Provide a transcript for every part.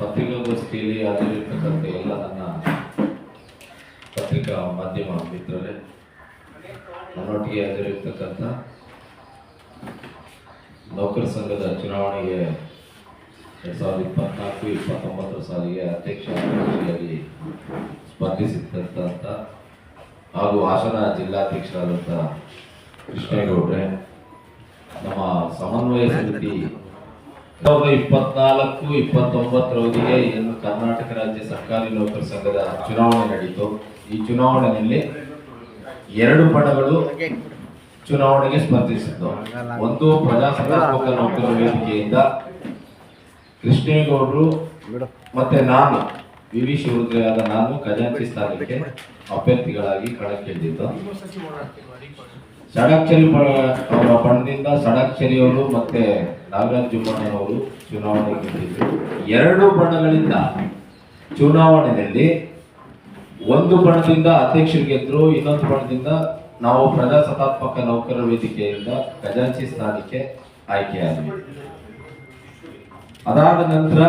ಪತ್ರಿಕಾಗೋಷ್ಠಿಯಲ್ಲಿ ಹಾಜರಿರ್ತಕ್ಕಂಥ ಎಲ್ಲ ನನ್ನ ಪತ್ರಿಕಾ ಮಾಧ್ಯಮ ಮಿತ್ರರೇ, ನನ್ನೊಟ್ಟಿಗೆ ಹಾಜರಿರ್ತಕ್ಕಂಥ ನೌಕರ ಸಂಘದ ಚುನಾವಣೆಗೆ ಎರಡು ಸಾವಿರದ ಇಪ್ಪತ್ನಾಲ್ಕು, ಇಪ್ಪತ್ತೊಂಬತ್ತರ ಸಾಲಿಗೆ ಅಧ್ಯಕ್ಷ ಅಭ್ಯರ್ಥಿಯಾಗಿ ಸ್ಪರ್ಧಿಸಿದ್ದಂಥ ಹಾಗೂ ಹಾಸನ ಜಿಲ್ಲಾಧ್ಯಕ್ಷರಾದಂಥ ಕೃಷ್ಣೇಗೌಡ್ರೆ, ನಮ್ಮ ಸಮನ್ವಯ ಸಮಿತಿ ಸಾವಿರದ ಇಪ್ಪತ್ನಾಲ್ಕು ಇಪ್ಪತ್ತೊಂಬತ್ತರವರೆಗೆ ಇದನ್ನು ಕರ್ನಾಟಕ ರಾಜ್ಯ ಸರ್ಕಾರಿ ನೌಕರ ಸಂಘದ ಚುನಾವಣೆ ನಡೀತು. ಈ ಚುನಾವಣೆಯಲ್ಲಿ ಎರಡು ಪಣಗಳು ಚುನಾವಣೆಗೆ ಸ್ಪರ್ಧಿಸಿದ್ದು. ಒಂದು ಪ್ರಜಾಸತ್ತಾತ್ಮಕ ನೌಕರ ವೇದಿಕೆಯಿಂದ ಕೃಷ್ಣೇಗೌಡರು ಮತ್ತೆ ನಾನು ವಿ ವಿ ನಾನು ಖಜಾಂಚಿ ಸ್ಥಾನಕ್ಕೆ ಅಭ್ಯರ್ಥಿಗಳಾಗಿ ಕಣಕ್ಕಿಳಿದಿದ್ದು. ಸಡಾಕ್ಷರಿ ಅವರ ಬಣದಿಂದ ಸಡಾಕ್ಷರಿಯವರು ಮತ್ತೆ ನಾಗರಾಜ್ ಜುಮ್ಮಣ್ಣನವರು ಚುನಾವಣೆ ಗೆದ್ದಿದ್ರು. ಎರಡು ಬಣಗಳಿಂದ ಚುನಾವಣೆಯಲ್ಲಿ ಒಂದು ಬಣದಿಂದ ಅಧ್ಯಕ್ಷರು ಗೆದ್ರು, ಇನ್ನೊಂದು ಬಣದಿಂದ ನಾವು ಪ್ರಜಾಸತ್ತಾತ್ಮಕ ನೌಕರರ ವೇದಿಕೆಯಿಂದ ಖಜಾಂಚಿ ಸ್ಥಾನಕ್ಕೆ ಆಯ್ಕೆಯಾದ ಅದಾದ ನಂತರ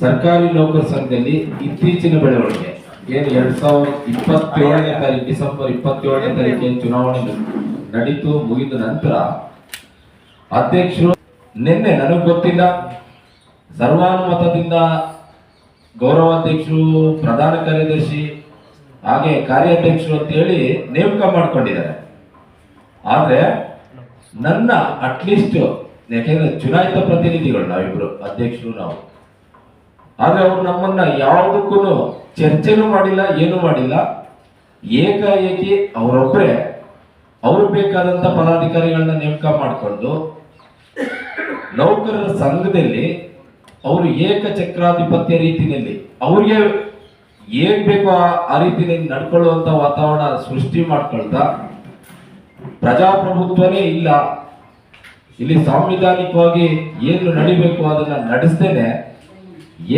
ಸರ್ಕಾರಿ ನೌಕರ ಸಂಘದಲ್ಲಿ ಇತ್ತೀಚಿನ ಬೆಳವಣಿಗೆ. ಏನು ಎರಡ್ ಸಾವಿರದ ಇಪ್ಪತ್ತೇಳನೇ ತಾರೀಕು ಡಿಸೆಂಬರ್ ಇಪ್ಪತ್ತೇಳನೇ ತಾರೀಕಿನ ಚುನಾವಣೆ ನಡೀತು, ಮುಗಿದ ನಂತರ ಅಧ್ಯಕ್ಷರು ನಿನ್ನೆ ನನಗೆ ಗೊತ್ತಿಲ್ಲ. ಸರ್ವಾನುಮತದಿಂದ ಗೌರವಾಧ್ಯಕ್ಷರು, ಪ್ರಧಾನ ಕಾರ್ಯದರ್ಶಿ, ಹಾಗೆ ಕಾರ್ಯಾಧ್ಯಕ್ಷರು ಅಂತ ಹೇಳಿ ನೇಮಕ ಮಾಡ್ಕೊಂಡಿದ್ದಾರೆ. ಆದ್ರೆ ನನ್ನ ಅಟ್ಲೀಸ್ಟ್ ಯಾಕೆಂದ್ರೆ ಚುನಾಯಿತ ಪ್ರತಿನಿಧಿಗಳು ನಾವಿಬ್ರು, ಅಧ್ಯಕ್ಷರು ನಾವು. ಆದ್ರೆ ಅವರು ನಮ್ಮನ್ನ ಯಾವುದಕ್ಕೂ ಚರ್ಚೆನೂ ಮಾಡಿಲ್ಲ, ಏನು ಮಾಡಿಲ್ಲ. ಏಕಾಏಕಿ ಅವರೊಬ್ಬರೇ ಅವ್ರು ಬೇಕಾದಂತ ಪದಾಧಿಕಾರಿಗಳನ್ನ ನೇಮಕ ಮಾಡಿಕೊಂಡು ನೌಕರರ ಸಂಘದಲ್ಲಿ ಅವರು ಏಕಚಕ್ರಾಧಿಪತ್ಯ ರೀತಿಯಲ್ಲಿ ಅವ್ರಿಗೆ ಏನ್ ಬೇಕೋ ಆ ರೀತಿಯಲ್ಲಿ ನಡ್ಕೊಳ್ಳುವಂತ ವಾತಾವರಣ ಸೃಷ್ಟಿ ಮಾಡ್ಕೊಳ್ತಾ ಪ್ರಜಾಪ್ರಭುತ್ವನೇ ಇಲ್ಲ. ಇಲ್ಲಿ ಸಾಂವಿಧಾನಿಕವಾಗಿ ಏನು ನಡಿಬೇಕು ಅದನ್ನ ನಡೆಸ್ತೇನೆ.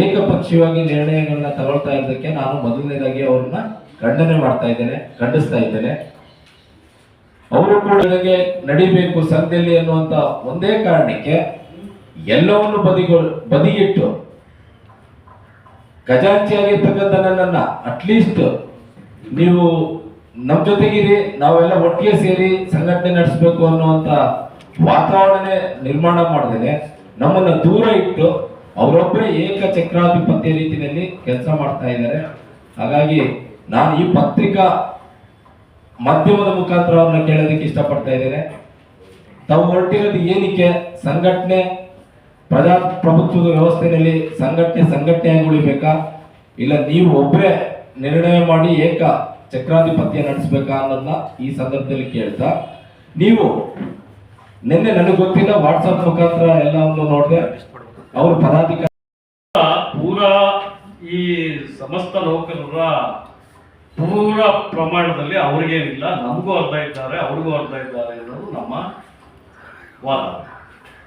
ಏಕಪಕ್ಷೀಯವಾಗಿ ನಿರ್ಣಯಗಳನ್ನ ತಗೊಳ್ತಾ ಇದ್ದಕ್ಕೆ ನಾನು ಮೊದಲನೇದಾಗಿ ಅವ್ರನ್ನ ಖಂಡನೆ ಮಾಡ್ತಾ ಇದ್ದೇನೆ, ಖಂಡಿಸ್ತಾ ಇದ್ದೇನೆ. ಅವರು ಕೂಡ ನಡಿಬೇಕು ಸಂಘದಲ್ಲಿ ಅನ್ನುವಂತ ಒಂದೇ ಕಾರಣಕ್ಕೆ ಎಲ್ಲವನ್ನು ಬದಿಗೊ ಬದಿಗಿಟ್ಟು ಖಜಾಂಚಿಯಾಗಿರ್ತಕ್ಕಂಥ ನನ್ನನ್ನ ಅಟ್ಲೀಸ್ಟ್ ನೀವು ನಮ್ ಜೊತೆಗಿರಿ, ನಾವೆಲ್ಲ ಒಟ್ಟಿಗೆ ಸೇರಿ ಸಂಘಟನೆ ನಡೆಸಬೇಕು ಅನ್ನುವಂತ ವಾತಾವರಣನೇ ನಿರ್ಮಾಣ ಮಾಡದೇನೆ. ನಮ್ಮನ್ನ ದೂರ ಇಟ್ಟು ಅವರೊಬ್ಬರೇ ಏಕ ಚಕ್ರಾಧಿಪತ್ಯ ರೀತಿಯಲ್ಲಿ ಕೆಲಸ ಮಾಡ್ತಾ ಇದ್ದಾರೆ. ಹಾಗಾಗಿ ನಾನು ಈ ಪತ್ರಿಕಾ ಮಾಧ್ಯಮದ ಮುಖಾಂತರ ಅವ್ರನ್ನ ಕೇಳೋದಕ್ಕೆ ಇಷ್ಟಪಡ್ತಾ ಇದ್ದೇನೆ. ತಾವು ಹೊರಟಿರೋದು ಏನಕ್ಕೆ? ಸಂಘಟನೆ, ಪ್ರಜಾಪ್ರಭುತ್ವದ ವ್ಯವಸ್ಥೆಯಲ್ಲಿ ಸಂಘಟನೆ ಸಂಘಟನೆಯಾಗಿ ಉಳಿಬೇಕಾ ಇಲ್ಲ ನೀವು ಒಬ್ಬರೇ ನಿರ್ಣಯ ಮಾಡಿ ಏಕ ಚಕ್ರಾಧಿಪತ್ಯ ನಡೆಸಬೇಕಾ ಅನ್ನೋದನ್ನ ಈ ಸಂದರ್ಭದಲ್ಲಿ ಕೇಳ್ತಾ, ನೀವು ನಿನ್ನೆ ನನಗೆ ಗೊತ್ತಿಲ್ಲ ವಾಟ್ಸಪ್ ಮುಖಾಂತರ ಎಲ್ಲವನ್ನು ನೋಡಿದೆ. ಅವ್ರ ಪದಾಧಿಕಾರಿ ಪೂರಾ ಈ ಸಮಸ್ತ ನೌಕರರ ಪೂರ ಪ್ರಮಾಣದಲ್ಲಿ ಅವ್ರಿಗೇನಿಲ್ಲ, ನಮಗೂ ಅರ್ಧ ಇದ್ದಾರೆ, ಅವ್ರಿಗೂ ಅರ್ಧ ಇದ್ದಾರೆ ಅನ್ನೋದು ನಮ್ಮ ವಾದ.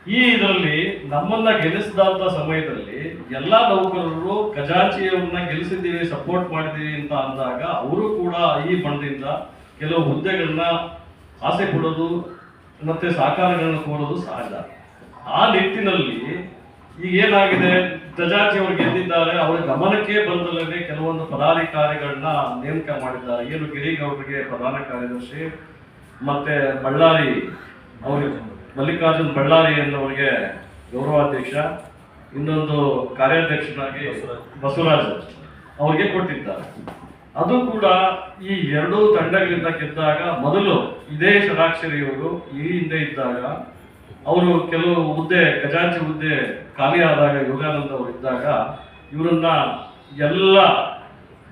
ಈ ಇದರಲ್ಲಿ ನಮ್ಮನ್ನ ಗೆಲ್ಲಿಸಿದಂತ ಸಮಯದಲ್ಲಿ ಎಲ್ಲಾ ನೌಕರರು ಖಜಾಂಚಿಯವ್ರನ್ನ ಗೆಲ್ಲಿಸಿದ್ದೀವಿ ಸಪೋರ್ಟ್ ಮಾಡಿದ್ದೀವಿ ಅಂತ ಅಂದಾಗ ಅವರು ಕೂಡ ಈ ಬಣದಿಂದ ಕೆಲವು ಹುದ್ದೆಗಳನ್ನ ಆಸೆ ಕೊಡೋದು ಮತ್ತೆ ಸಹಕಾರಗಳನ್ನ ಕೋರೋದು ಸಹಜ. ಆ ನಿಟ್ಟಿನಲ್ಲಿ ಈಗ ಏನಾಗಿದೆ? ಜಜಾಜಿ ಅವರು ಗೆದ್ದಿದ್ದಾರೆ. ಅವರ ಗಮನಕ್ಕೆ ಬಂದಲ್ಲದೆ ಕೆಲವೊಂದು ಪದಾಧಿಕಾರಿಗಳನ್ನ ನೇಮಕ ಮಾಡಿದ್ದಾರೆ. ಏನು ಗಿರಿಗೌಡರಿಗೆ ಪ್ರಧಾನ ಕಾರ್ಯದರ್ಶಿ ಮತ್ತೆ ಬಳ್ಳಾರಿ ಅವರಿಗೆ ಮಲ್ಲಿಕಾರ್ಜುನ್ ಬಳ್ಳಾರಿ ಎನ್ನುವರಿಗೆ ಗೌರವಾಧ್ಯಕ್ಷ, ಇನ್ನೊಂದು ಕಾರ್ಯಾಧ್ಯಕ್ಷನಾಗಿ ಬಸವರಾಜ್ ಅವ್ರಿಗೆ ಕೊಟ್ಟಿದ್ದಾರೆ. ಅದು ಕೂಡ ಈ ಎರಡೂ ತಂಡಗಳಿಂದ ಗೆದ್ದಾಗ ಮೊದಲು ಇದೇ ಷಡಾಕ್ಷರಿಯವರು ಈ ಹಿಂದೆ ಇದ್ದಾಗ ಅವರು ಕೆಲವು ಹುದ್ದೆ, ಖಜಾಂಚಿ ಹುದ್ದೆ ಖಾಲಿ ಆದಾಗ, ಯೋಗಾನಂದ ಅವರು ಇದ್ದಾಗ ಇವರನ್ನ ಎಲ್ಲ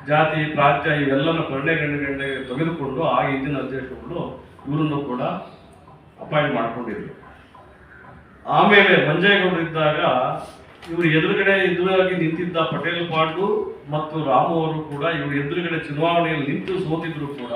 ಜಾತಿ, ಪ್ರಾಂತ್ಯ ಇವೆಲ್ಲನ ಗಂಡೆ ತೆಗೆದುಕೊಂಡು ಆ ಹಿಂದಿನ ಅಧ್ಯಕ್ಷರುಗಳು ಇವರನ್ನು ಕೂಡ ಅಪಾಯಿಂಟ್ ಮಾಡಿಕೊಂಡಿದ್ರು. ಆಮೇಲೆ ಮಂಜೇಗೌಡರು ಇದ್ದಾಗ ಇವರು ಎದುರುಗಡೆ ಎದುರಾಗಿ ನಿಂತಿದ್ದ ಪಟೇಲ್ ಪಾಂಡು ಮತ್ತು ರಾಮು ಅವರು ಕೂಡ ಇವರು ಎದುರುಗಡೆ ಚುನಾವಣೆಯಲ್ಲಿ ನಿಂತು ಸೋತಿದ್ರು ಕೂಡ